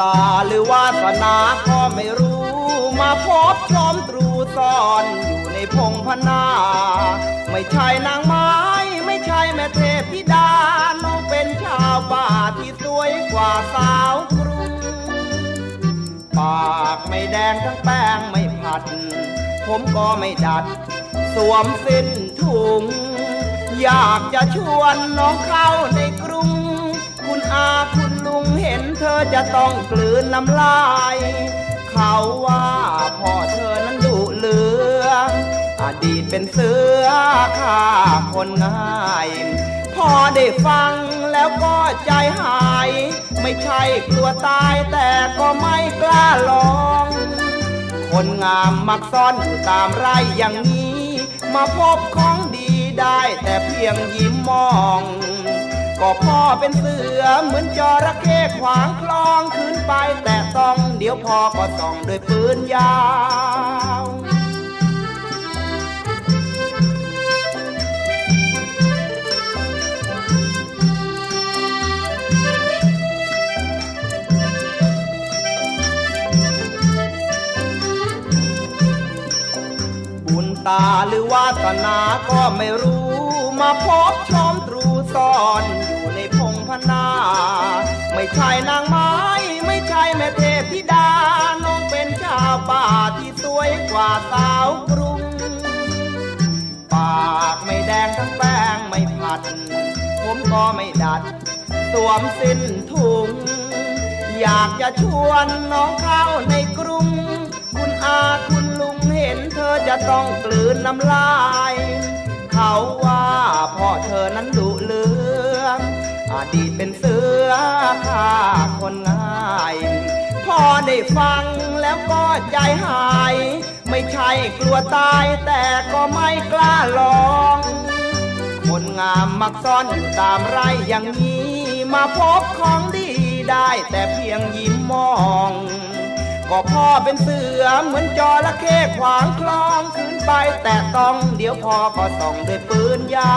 ตาหรือวาสนาก็ไม่รู้ มาพบชมตรูซ่อนอยู่ในพงพนา ไม่ใช่นางไม้ ไม่ใช่แม่เทพธิดา น้องเป็นชาวป่าที่สวยกว่าสาวกรุง ปากไม่แดงทั้งแป้งไม่ผัด ผมก็ไม่ดัด สวมสิ้นถุง อยากจะชวนน้องเข้าในกรุ จะต้องกลืนน้ำลาย เขาว่าพ่อเธอนั้นดุเหลือ อดีตเป็นเสือฆ่าคนง่ายพอได้ฟังแล้วก็ใจหาย ไม่ใช่กลัวตายแต่ก็ไม่กล้าลอง คนงามมักซ่อนอยู่ตามไร่อย่างนี้ มาพบของดีได้แต่เพียงยิ้มมอง ก็พ่อเป็นเสือเหมือนจระเข้ขวางคลอง ไปแต่ต้องเดี๋ยวพ่อก็ส่องด้วยปืนยาวบุญตาหรือวาสนาก็ไม่รู้มาพบชมตรูซ่อนอยู่ในพงพนา ไม่ใช่นางไม้ แม่เทพธิดาน้องเป็นชาวป่าที่สวยกว่าสาวกรุง ปากไม่แดงทั้งแป้งไม่ผัด ผมก็ไม่ดัด สวมสิ้นถุง อยากจะชวนน้องเข้าในกรุง คุณอาคุณลุงเห็นเธอจะต้องกลืนน้ำลาย เขาว่าพ่อเธอนั้นดุเลืออดีตเป็นเสือฆ่าคน ได้ฟังแล้วก็ใจหาย ไม่ใช่กลัวตายแต่ก็ไม่กล้าลอง คนงามมักซ่อนอยู่ตามไร่อย่างนี้ มาพบของดีได้แต่เพียงยิ้มมอง ก็พ่อเป็นเสือเหมือนจระเข้ขวางคลองคืนไปแต่ต้องเดี๋ยวพ่อก็ส่องด้วยปืนยา